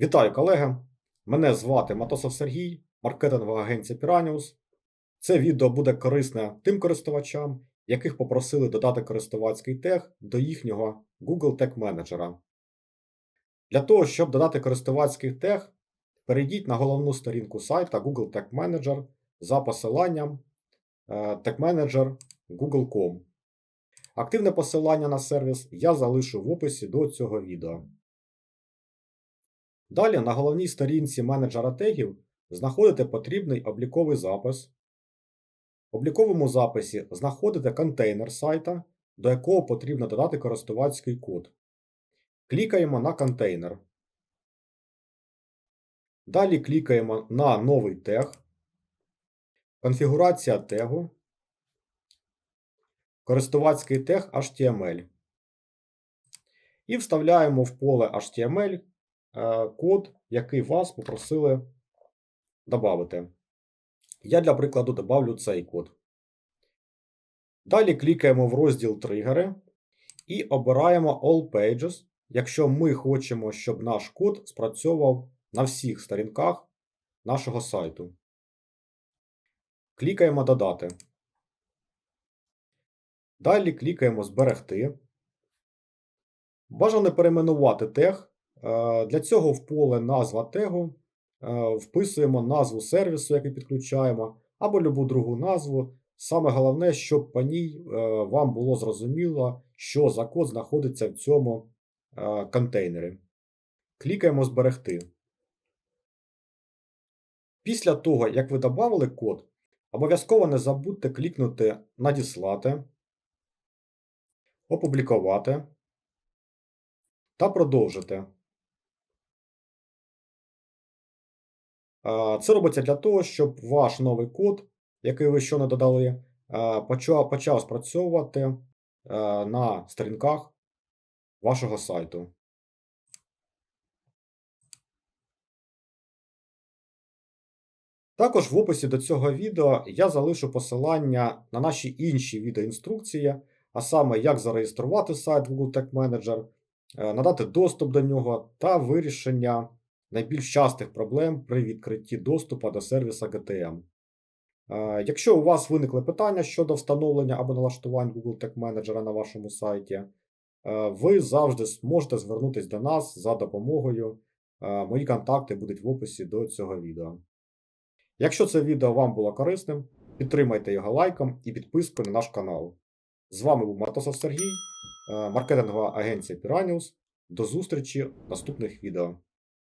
Вітаю, колеги! Мене звати Матосов Сергій, маркетингова агенція Piranius. Це відео буде корисне тим користувачам, яких попросили додати користувацький тег до їхнього Google Tag Manager. Для того, щоб додати користувацький тег, перейдіть на головну сторінку сайта Google Tag Manager за посиланням е, Tag Manager google.com. Активне посилання на сервіс я залишу в описі до цього відео. Далі на головній сторінці менеджера тегів знаходите потрібний обліковий запис. В обліковому записі знаходите контейнер сайта, до якого потрібно додати користувацький код. Клікаємо на контейнер. Далі клікаємо на новий тег, конфігурація тегу, користувацький тег HTML. І вставляємо в поле HTML код, який вас попросили додати. Я для прикладу добавлю цей код. Далі клікаємо в розділ Тригери і обираємо All Pages, якщо ми хочемо, щоб наш код спрацьовував на всіх сторінках нашого сайту. Клікаємо Додати. Далі клікаємо Зберегти. Бажано перейменувати тег. Е, Для цього в поле назва тегу е, вписуємо назву сервісу, який підключаємо, або любу другу назву. Саме головне, щоб по ній е, вам було зрозуміло, що за код знаходиться в цьому контейнері. Клікаємо Зберегти. Після того, як ви додали код, обов'язково не забудьте клікнути Надіслати, Опублікувати та продовжити. Це робиться для того, щоб ваш новий код, який ви щойно додали, е, почав, почав спрацьовувати на сторінках вашого сайту. Також в описі до цього відео я залишу посилання на наші інші відеоінструкції, а саме як зареєструвати сайт Google Tag Manager, е, надати доступ до нього та вирішення найбільш частих проблем при відкритті доступу до сервіса GTM. Е, Якщо у вас виникли питання щодо встановлення або налаштувань Google Tag Manager на вашому сайті, е, ви завжди зможете звернутися до нас за допомогою. Е, Мої контакти будуть в описі до цього відео. Якщо це відео вам було корисним, підтримайте його лайком і підпискою на наш канал. З вами був Мартосов Сергій, е, маркетингова агенція Piranius. До зустрічі в наступних відео.